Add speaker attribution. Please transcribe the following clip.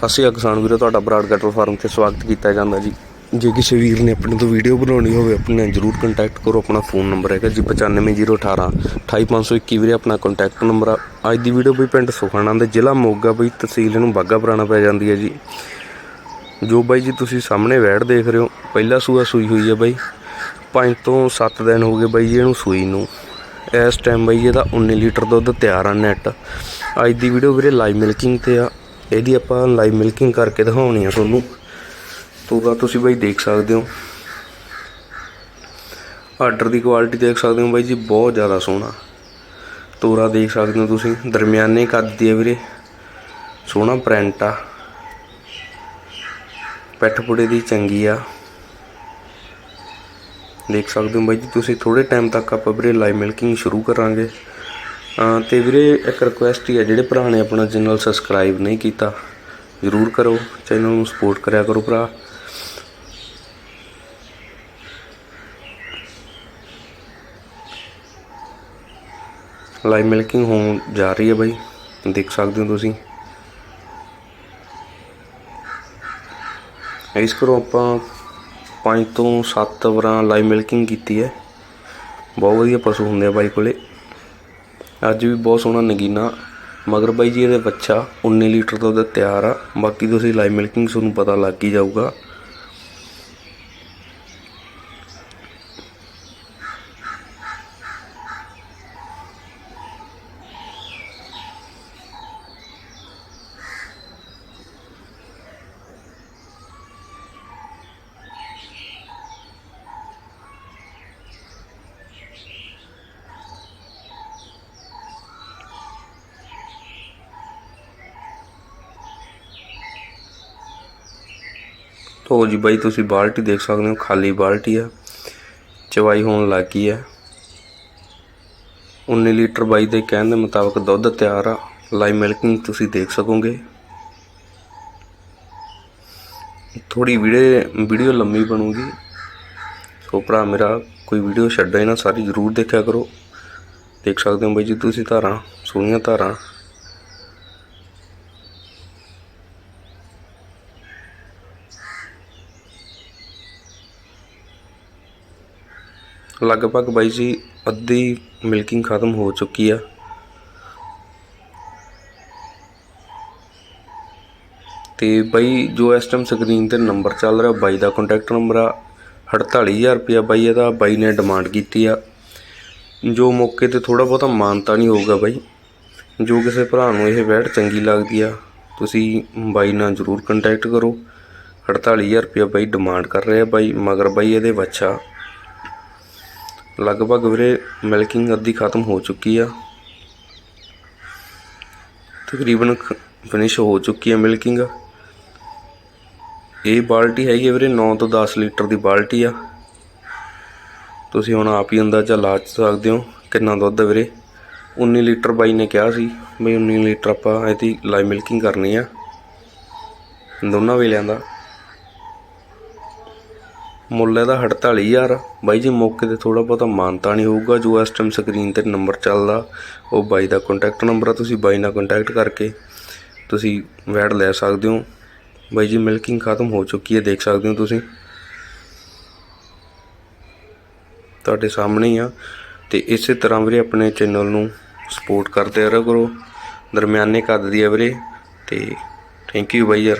Speaker 1: ਸਤਿ ਸ਼੍ਰੀ ਅਕਾਲ ਕਿਸਾਨ ਵੀਰੋ, ਤੁਹਾਡਾ ਬਰਾਡ ਕਟਰ ਫਾਰਮ ਤੇ ਸਵਾਗਤ ਕੀਤਾ ਜਾਂਦਾ ਜੀ। ਜੇ ਕਿਸੇ ਵੀਰ ਨੇ ਆਪਣੇ ਤੋਂ ਵੀਡੀਓ ਬਣਾਉਣੀ ਹੋਵੇ, ਆਪਣੇ ਨਾਲ ਜਰੂਰ ਕੰਟੈਕਟ ਕਰੋ, ਆਪਣਾ ਫੋਨ ਨੰਬਰ ਹੈਗਾ ਜੀ 95018 28521 ਵੀਰੇ, ਆਪਣਾ ਕੰਟੈਕਟ ਨੰਬਰ ਆ। ਅੱਜ ਦੀ ਵੀਡੀਓ ਬਈ ਪਿੰਡ ਸੁਖਾਣਾ ਦੇ ਜ਼ਿਲ੍ਹਾ ਮੋਗਾ ਬਈ, ਤਹਿਸੀਲ ਨੂੰ ਬਾਗਾ ਪੁਰਾਣਾ ਪੈ ਜਾਂਦੀ ਹੈ ਜੀ। ਜੋ ਬਾਈ ਜੀ ਤੁਸੀਂ ਸਾਹਮਣੇ ਵੈੜ ਦੇਖ ਰਹੇ ਹੋ, ਪਹਿਲਾ ਸੂਆ ਸੂਈ ਹੋਈ ਹੈ ਬਾਈ। 5 ਤੋਂ 7 ਦਿਨ ਹੋ ਗਏ ਬਾਈ ਜੀ ਇਹਨੂੰ ਸੂਈ ਨੂੰ। ਇਸ ਟਾਈਮ ਬਾਈ ਇਹਦਾ 19 ਲੀਟਰ ਦੁੱਧ ਤਿਆਰ ਆ ਨੈਟ ਅੱਜ ਦੀ ਵੀਡੀਓ ਵੀਰੇ ਲਾਈਵ ਮਿਲਕਿੰਗ ਤੇ ਆ। ਇਹਦੀ ਆਪਾਂ ਲਾਈਵ ਮਿਲਕਿੰਗ ਕਰਕੇ ਦਿਖਾਉਣੀ ਆ ਤੁਹਾਨੂੰ। ਤੋਗਾ ਤੁਸੀਂ ਬਾਈ ਦੇਖ ਸਕਦੇ ਹੋ। ਆਰਡਰ ਦੀ ਕੁਆਲਿਟੀ ਦੇਖ ਸਕਦੇ ਹੋ ਬਾਈ ਜੀ, ਬਹੁਤ ਜ਼ਿਆਦਾ ਸੋਹਣਾ। ਤੋਰਾ ਦੇਖ ਸਕਦੇ ਹੋ ਤੁਸੀਂ, ਦਰਮਿਆਨੇ ਕੱਦ ਦੀ ਹੈ ਵੀਰੇ। ਸੋਹਣਾ ਪ੍ਰਿੰਟ ਆ। ਪੈਠ ਪੁੜੇ ਦੀ ਚੰਗੀ ਆ। ਦੇਖ ਸਕਦੇ ਹੋ ਬਾਈ ਜੀ, ਤੁਸੀਂ ਥੋੜੇ ਟਾਈਮ ਤੱਕ ਆਪਾਂ ਵੀਰੇ ਲਾਈਵ ਮਿਲਕਿੰਗ ਸ਼ੁਰੂ ਕਰਾਂਗੇ। ਤੇ ਵੀਰੇ, ਇੱਕ ਰਿਕੁਐਸਟ ਹੀ ਹੈ, ਜਿਹੜੇ ਭਰਾ ਨੇ ਆਪਣਾ ਚੈਨਲ ਸਬਸਕ੍ਰਾਈਬ ਨਹੀਂ ਕੀਤਾ, ਜਰੂਰ ਕਰੋ ਚੈਨਲ ਨੂੰ ਸਪੋਰਟ ਕਰਿਆ ਕਰੋ ਭਰਾ। ਲਾਈਵ ਮਿਲਕਿੰਗ ਹੋਣ ਜਾ ਰਹੀ ਹੈ ਬਾਈ, ਦੇਖ ਸਕਦੇ ਹੋ ਤੁਸੀਂ। ਇਸ ਕਰੋ ਆਪਾਂ 5 ਤੋਂ 7 ਵਾਰਾਂ ਲਾਈਵ ਮਿਲਕਿੰਗ ਕੀਤੀ ਹੈ। ਬਹੁਤ ਵਧੀਆ ਪਸ਼ੂ ਹੁੰਦੇ ਆ ਬਾਈ ਕੋਲੇ। ਅੱਜ ਵੀ ਬਹੁਤ ਸੋਹਣਾ ਨਗੀਨਾ, ਮਗਰ ਬਾਈ ਜੀ ਇਹਦੇ ਬੱਚਾ 19 ਲੀਟਰ ਦਾ ਤਿਆਰ ਆ। ਬਾਕੀ ਤੁਸੀਂ ਲਾਈਵ ਮਿਲਕਿੰਗ ਤੁਹਾਨੂੰ ਪਤਾ ਲੱਗ ਹੀ ਜਾਊਗਾ। ਤੋ ਜੀ ਬਾਈ, ਤੁਸੀਂ ਬਾਲਟੀ ਦੇਖ ਸਕਦੇ ਹੋ, ਖਾਲੀ ਬਾਲਟੀ ਆ। ਚਵਾਈ ਹੋਣ ਲੱਗੀ ਆ। 19 ਲੀਟਰ ਬਾਈ ਦੇ ਕਹਿਣ ਦੇ ਮੁਤਾਬਕ ਦੁੱਧ ਤਿਆਰ ਆ। ਲਾਈਵ ਮਿਲਕਿੰਗ ਤੁਸੀਂ ਦੇਖ ਸਕੋਗੇ। ਥੋੜੀ ਵੀਡੀਓ ਵੀਡੀਓ ਲੰਮੀ ਬਣੂਗੀ। ਸੋ ਭਰਾ ਮੇਰਾ, ਕੋਈ ਵੀਡੀਓ ਛੱਡੇ ਨਾ ਸਾਰੀ ਜ਼ਰੂਰ ਦੇਖਿਆ ਕਰੋ। ਦੇਖ ਸਕਦੇ ਹੋ ਬਾਈ ਜੀ, ਤੁਸੀਂ ਧਾਰਾਂ, ਸੋਹਣੀਆਂ ਧਾਰਾਂ। ਲਗਭਗ ਬਾਈ ਜੀ, ਅੱਧੀ ਮਿਲਕਿੰਗ ਖਤਮ ਹੋ ਚੁੱਕੀ ਆ। ਤੇ ਬਾਈ ਜੋ ਇਸ ਟਾਈਮ ਸਕਰੀਨ ਤੇ ਨੰਬਰ ਚੱਲ ਰਿਹਾ, ਬਾਈ ਦਾ ਕੰਟੈਕਟ ਨੰਬਰ ਆ 48000 ਰੁਪਇਆ ਬਾਈ ਇਹਦਾ, ਬਾਈ ਨੇ ਡਿਮਾਂਡ ਕੀਤੀ ਆ। ਜੋ ਮੌਕੇ ਤੇ ਥੋੜਾ ਬਹੁਤਾ ਮਾਨਤਾ ਨਹੀਂ ਹੋਊਗਾ ਬਾਈ, ਜੋ ਕਿਸੇ ਭਰਾ ਨੂੰ ਇਹ ਵੈਟ ਚੰਗੀ ਲੱਗਦੀ ਆ, ਤੁਸੀਂ ਬਾਈ ਨਾਲ ਜਰੂਰ ਕੰਟੈਕਟ ਕਰੋ। 48000 ਰੁਪਇਆ ਬਾਈ ਡਿਮਾਂਡ ਕਰ ਰਿਹਾ ਬਾਈ, ਮਗਰ ਬਾਈ ਇਹਦੇ ਬੱਚਾ ਲਗਭਗ ਵੀਰੇ ਮਿਲਕਿੰਗ ਅੱਧੀ ਖਤਮ ਹੋ ਚੁੱਕੀ ਆ। ਤਕਰੀਬਨ ਫਿਨਿਸ਼ ਹੋ ਚੁੱਕੀ ਹੈ ਮਿਲਕਿੰਗ ਇਹ ਬਾਲਟੀ ਹੈਗੀ ਹੈ ਵੀਰੇ 9 ਤੋਂ 10 ਲੀਟਰ ਦੀ ਬਾਲਟੀ ਆ। ਤੁਸੀਂ ਹੁਣ ਆਪ ਹੀ ਅੰਦਾਜ਼ਾ ਲਾ ਸਕਦੇ ਹੋ ਕਿੰਨਾ ਦੁੱਧ ਹੈ ਵੀਰੇ। 19 ਲੀਟਰ ਬਾਈ ਨੇ ਕਿਹਾ ਸੀ ਵੀ 19 ਲੀਟਰ ਆਪਾਂ ਇਹਦੀ ਲਾਈਵ ਮਿਲਕਿੰਗ ਕਰਨੀ ਆ। ਦੋਨਾਂ ਵੇਲਿਆਂ ਦਾ। ਮੁੱਲ ਇਹਦਾ 48000 ਬਾਈ ਜੀ, ਮੌਕੇ ਤੇ ਥੋੜਾ ਬਹੁਤਾ ਮਾਨਤਾ ਨਹੀਂ ਹੋਊਗਾ, ਜੋ ਇਸ ਟਾਈਮ ਸਕਰੀਨ ਤੇ ਨੰਬਰ ਚੱਲਦਾ, ਉਹ ਬਾਈ ਦਾ ਕੰਟੈਕਟ ਨੰਬਰ ਆ, ਤੁਸੀਂ ਬਾਈ ਨਾਲ ਕੰਟੈਕਟ ਕਰਕੇ ਤੁਸੀਂ ਵੈਡ ਲੈ ਸਕਦੇ ਹੋ। ਬਾਈ ਜੀ ਮਿਲਕਿੰਗ ਖਤਮ ਹੋ ਚੁੱਕੀ ਹੈ, ਦੇਖ ਸਕਦੇ ਹੋ ਤੁਸੀਂ। ਤੁਹਾਡੇ ਸਾਹਮਣੇ ਹੀ ਆ। ਤੇ ਇਸੇ ਤਰ੍ਹਾਂ ਵੀਰੇ, ਆਪਣੇ ਚੈਨਲ ਨੂੰ ਸਪੋਰਟ ਕਰਦੇ ਰਿਹਾ, ਕਰੋ। ਦਰਮਿਆਨੇ ਕੱਦ ਦੀ ਹੈ ਵੀਰੇ। ਤੇ ਥੈਂਕ ਯੂ ਬਾਈ ਯਾਰ।